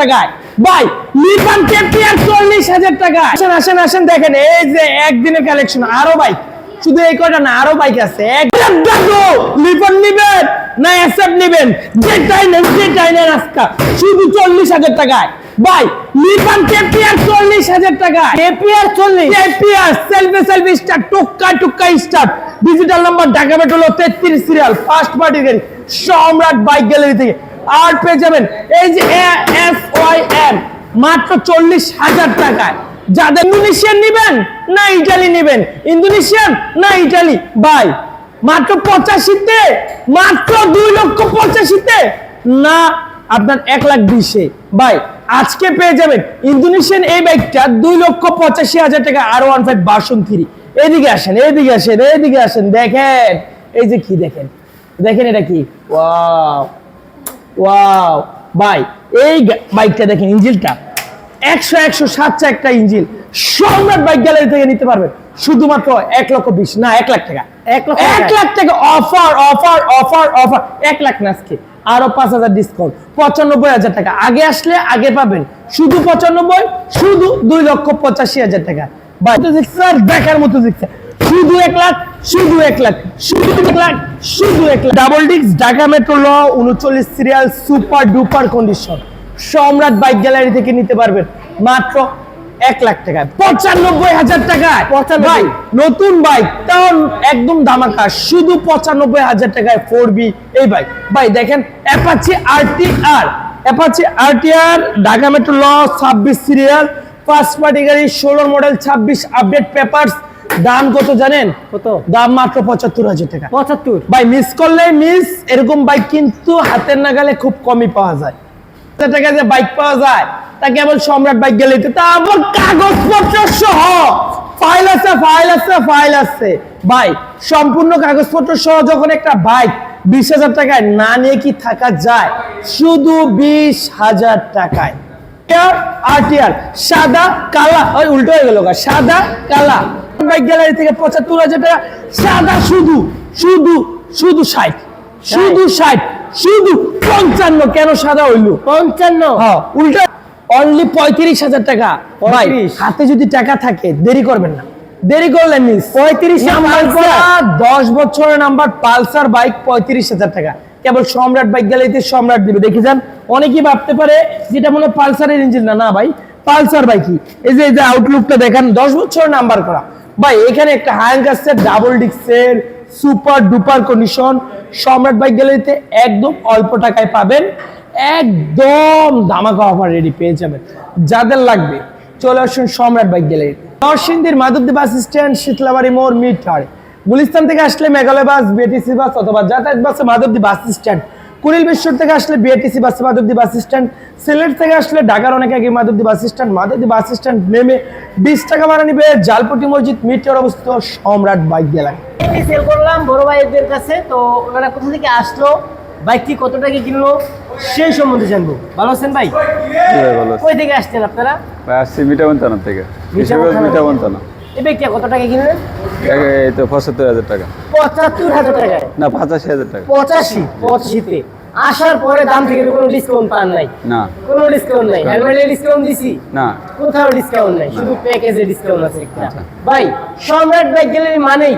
টাকায়। ভাই লিপান কেপিয়ার চল্লিশ হাজার টাকা আসেন আসেন আসেন দেখেন এই যে একদিনের কালেকশন আরও বাইক শুধু এই কয়টা না আরও বাইক আছে। এক নিবেন না এসএফ নিবেন? যেটাই নেন যেটাই নেন আজকা শুধু চল্লিশ হাজার টাকায়। ভাই লিপান চল্লিশ হাজার টাকা চল্লিশ? কেপিয়ার সেলফি সেলফি স্টার্ট টুক্কা টুক্কা স্টার্ট ডিজিটাল নাম্বার ঢাকা মেট্রোল তেত্রিশ সিরিয়াল ফার্স্ট পার্টি গাড়ি সম্রাট বাইক গ্যালারি থেকে। আর পেয়ে যাবেন। এই যে এস ওয়াই এম মাত্র চল্লিশ হাজার টাকায়। যাদের ইন্দোনেশিয়ান না ইটালি ইন্দোনেশিয়ান, না ইটালি। ভাই মাত্র পঁচাশিতে, মাত্র দুই লক্ষ পঁচাশিতে, না, আপনার এক লাখ বিশে ভাই আজকে পেয়ে যাবেন ইন্দোনেশিয়ান এই বাইকটা দুই লক্ষ পঁচাশি হাজার টাকা আর ওয়ান ফাইভ বাসন থ্রি এদিকে আসেন এদিকে আসেন এদিকে আসেন, দেখেন। এই যে কি দেখেন? দেখেন এটা কি? ওয়াও। ওয়াও ভাই এই বাইকটা দেখেন ইঞ্জিলটা। একশো একশো সাতটা একটা ইঞ্জিল। সম্রাট বাইক গ্যালারি থেকে নিতে পারবেন। শুধুমাত্র এক লক্ষ বিশ না এক লাখ টাকা। এক লাখ টাকা অফার অফার অফার অফার এক লাখ না আজকে। আরও পাঁচ হাজার ডিসকাউন্ট পঁচানব্বই হাজার টাকা। আগে আসলে আগে পাবেন। শুধু পঁচানব্বই শুধু দুই লক্ষ পঁচাশি হাজার টাকা। আর দেখার মতো দেখছে শুধু এক লাখ শুধু এক লাখ শুধু এক লাখ শুধু এক লাখ। ডাবল ডিক্স ঢাকা মেট্রো ল উনচল্লিশ serial super duper condition Samrat bike gallery থেকে নিতে পারবেন মাত্র এক লাখ টাকায়। পঁচানব্বই হাজার টাকায়। ভাই নতুন বাইক তাও একদম দামাকা শুধু পঁচানব্বই হাজার টাকায় ফোর বি এই বাইক ভাই দেখেন Apache RT R Apache RT R Dhaka metro ল ছাব্বিশ সিরিয়াল ফার্স্ট পার্টি গাড়ি ষোলো মডেল ছাব্বিশ আপডেট পেপারস দাম কত জানেন? কত? দাম মাত্র পঁচাত্তর হাজার টাকা। পঁচাত্তর? ভাই মিস করলে মিস এরকম বাইক কিন্তু হাতের নাগালে খুব কমই পাওয়া যায়। টাকা যে বাইক পাওয়া যায় তা কেবল সম্রাট বাইক গেলে তা আবার কাগজপত্র সহ। ফাইল আছে ফাইল আছে ফাইল আছে। ভাই সম্পূর্ণ কাগজপত্র সহ যখন একটা বাইক বিশ হাজার টাকায় না নিয়ে কি থাকা যায়? শুধু বিশ হাজার টাকায়। আরটিআর সাদা কালা? ওই উল্টো হয়ে গেল সাদা কালা। বাইক গ্যালারি থেকে পঁচাত্তর হাজার টাকা। সাদা শুধু শুধু শুধু ষাট। শুধু ষাট। শুধু পঞ্চান্ন। কেন সাদা হইল? পঞ্চান্ন। হ্যাঁ উল্টো। অনলি পঁয়ত্রিশ হাজার টাকা। হাতে যদি টাকা থাকে দেরি করবেন না। দেরি করলেন মিস পঁয়ত্রিশ নাম্বার দশ বছরের নাম্বার পালসার বাইক পঁয়ত্রিশ হাজার টাকা। কেবল সম্রাট বাইক গ্যালারিতে সম্রাট দিবে। দেখে যান অনেকেই ভাবতে পারে যেটা মনে হয় পালসারের ইঞ্জিন না। না ভাই পালসার বাইকই এই যে এই যে আউটলুকটা দেখেন দশ বছরের নাম্বার করা। ভাই, এখানে একটা হ্যাঙ্ক আছে double ডিক্সের super duper condition Samrat bike গ্যালারিতে একদম অল্প টাকায় পাবেন। একদম ধামাকা অফার রেডি পেয়ে যাবেন। যাদের লাগবে, চলে আসুন সম্রাট বাইক গ্যালারি নরসিংদীর মাধবদী বাস স্ট্যান্ড শীতলাবাড়ি মোড় টাওয়ারে গুলিস্তান থেকে আসলে মেঘালয় বাস বিএটিসি বাস অথবা যাতায়াত বাসে মাধবদী বাস স্ট্যান্ড কুড়িল বিশ্বর থেকে আসলে বিএটিসি বাসে মাধবদী বাস স্ট্যান্ড। সিলেট থেকে আসলে ঢাকার অনেক আগে Madhabdi bus stand. Madhabdi bus stand নেমে বিশ টাকা ভাড়া নিবে জালপটি মসজিদ মিড টাওয়ার অবস্থিত সম্রাট বাইক গ্যালারি। সেল করলাম বড় ভাইদের কাছে তো ওনারা কোথা থেকে আসলো বাইকটি কত টাকা কিনলো সেই সম্বন্ধে জানব। ভালো আছেন ভাই? কই থেকে আসছেন আপনারা? ভাই আসছি থানা থেকে। থানা এই বাইকটা কত টাকা কিনলেন? তো পঁচাত্তর হাজার টাকা। পঁচাত্তর হাজার টাকায়? না পঁচাশি হাজার টাকা। পঁচাশি? পঁচাশিতে। আসার পরে দাম থেকে কোনো ডিসকাউন্ট পান নাই? না। কোনো ডিসকাউন্ট নাই? হেলমেটে ডিসকাউন্ট দিছি? না। কোথাও ডিসকাউন্ট নাই? শুধু প্যাকেজে ডিসকাউন্ট আছে একটা। আচ্ছা। ভাই সম্রাট বাইক গ্যালারি মানেই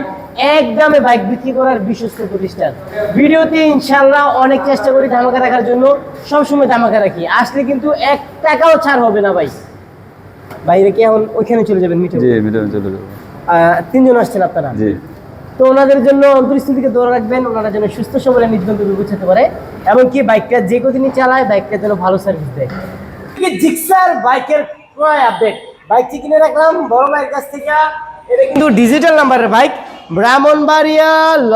এক দামে বাইক বিক্রি করার বিশ্বস্ত প্রতিষ্ঠান। ভিডিওতে ইনশাল্লাহ অনেক চেষ্টা করি ধামাকা রাখার জন্য। সবসময় ধামাকা রাখি। আসলে কিন্তু এক টাকাও ছাড় হবে না ভাই। বাইরে কি এখন ওইখানে চলে যাবেন মিঠে জি মিঠাবন চলে যাব। তিনজন আসছেন আপনারা? জি। তো ওনাদের জন্য অন্তরিস্থিতিকে দৌড় রাখবেন ওনারা যেন সুস্থ সবলে নিজ গন্তব্যে পৌঁছাতে পারে এমনকি বাইকটা যে কদিনই চালায় বাইকটা যেন ভালো সার্ভিস দেয়। জিক্সার বাইকের ক্রয় আপডেট বাইকটি কিনে রাখলাম? বড় ভাইয়ের কাছ থেকে। এটা কিন্তু ডিজিটাল নাম্বারের বাইক। ব্রাহ্মণবাড়িয়া ল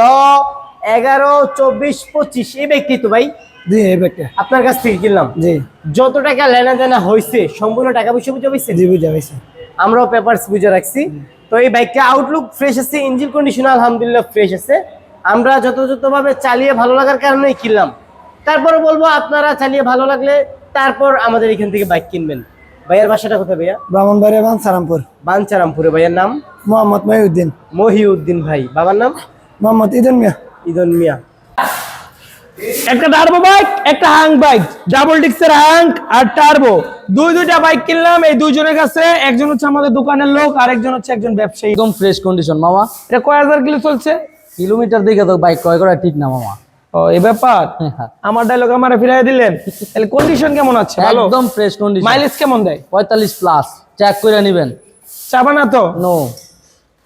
এগারো চব্বিশ পঁচিশ। এই বাইকটি তো ভাই। জি এই ব্যাগটা। আপনার কাছ থেকে কিনলাম। জি। যত টাকা লেনা দেনা হয়েছে সম্পূর্ণ টাকা পয়সা বুঝে পাইছে জি বুঝা পাইছি। আমরাও পেপারস বুঝে রাখছি। তো এই বাইকটা আউটলুক ফ্রেশ আছে ইঞ্জিন কন্ডিশন আলহামদুলিল্লাহ ফ্রেশ আছে। আমরা যথাযথভাবে চালিয়ে ভালো লাগার কারণেই কিনলাম। তারপরে বলব আপনারা চালিয়ে ভালো লাগলে তারপর আমাদের এখান থেকে বাইক কিনবেন। ভাইয়ের বাসাটা কোথায় ভাইয়া? ব্রাহ্মণবাড়িয়া বান সারামপুর বাঞ্চারামপুরে ভাইয়ের নাম? মোহাম্মদ মহিউদ্দিন। মহিউদ্দিন ভাই। বাবার নাম? মোহাম্মদ ইদন মিয়া। ইদন মিয়া। একটা টার্বো বাইক একটা হাং বাইক ডাবল ডিক্সের হাং আর টার্বো দুই দুইটা বাইক কিনলাম এই দুইজনের কাছে একজন হচ্ছে আমাদের দোকানের লোক আর একজন হচ্ছে একজন ব্যবসায়ী। একদম ফ্রেশ কন্ডিশন মামা। এটা কয় হাজার কিলো চলছে? কিলোমিটার দেখে তো বাইক ক্রয় করা ঠিক না মামা। ও এই ব্যাপার? হ্যাঁ। আমার ডায়লগ আমারে ফিরাই দিলেন। তাহলে কন্ডিশন কেমন আছে? ভালো? একদম ফ্রেশ কন্ডিশন মাইলেজ কেমন দেয়? পঁয়তাল্লিশ প্লাস চেক করে নেবেন। চাবা না তো? নো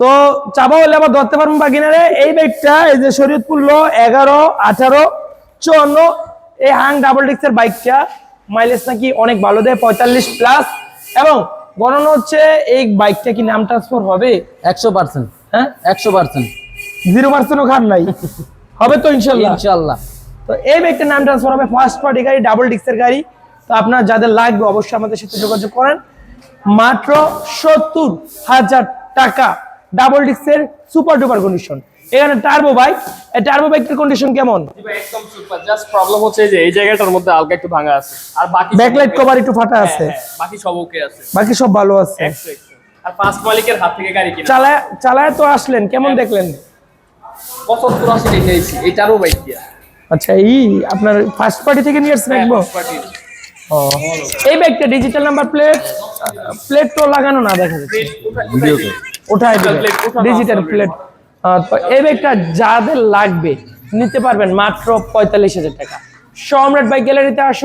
তো চাবা হলে আবার ধরতে পারবেন বাগিনারে। এই বাইকটা এই যে শরীয়তপুর লো এগারো আঠারো চুয়ান্ন। এই হাং ডাবল ডিক্সের বাইকটা মাইলেজ নাকি অনেক ভালো দেয় পঁয়তাল্লিশ প্লাস এবং গণনা হচ্ছে এই বাইকটা কি নাম ট্রান্সফার হবে? একশো পার্সেন্ট হ্যাঁ? একশো পার্সেন্ট জিরো পার্সেন্টও খার নাই। হবে তো ইনশাল্লাহ। ইনশাল্লাহ। তো এই বাইকটার নাম ট্রান্সফার হবে ফার্স্ট পার্টি গাড়ি ডাবল ডিক্সের গাড়ি। তো আপনার যাদের লাগবে অবশ্যই আমাদের সাথে যোগাযোগ করেন। মাত্র সত্তর হাজার টাকা ডাবল ডিক্সের সুপার ডুপার কন্ডিশন এখানে টার্বো বাইক এই টার্বো বাইকের কন্ডিশন কেমন? একদম সুপার জাস্ট প্রবলেম হচ্ছে যে এই জায়গাটার মধ্যে হালকা একটু ভাঙা আছে। আর বাকি ব্যাকলাইট কভার একটু ফাটা আছে। আছে। হ্যাঁ, হ্যাঁ, বাকি সব ওকে আছে। বাকি সব ভালো আছে। আর ফার্স্ট মালিকের হাত থেকে গাড়ি কিনা। চালায় চালায় তো আসলেন কেমন দেখলেন? পঁচাত্তর আশি রেখে আইছি এটারও বাইক দিয়া। আচ্ছা এই আপনার ফার্স্ট পার্টি থেকে নিয়ে আসছেন হ্যাঁ, একদম? first এই বাইকটা ডিজিটাল নাম্বার প্লেট প্লেট তো লাগানো না দেখা যাচ্ছে। ভিডিওতে ওঠাই দিবে। ডিজিটাল প্লেট এই ব্যাগটা যাদের লাগবে নিতে পারবেন মাত্র পঁয়তাল্লিশ হাজার টাকা। সম্রাট বাইক গ্যালারিতে আসুন।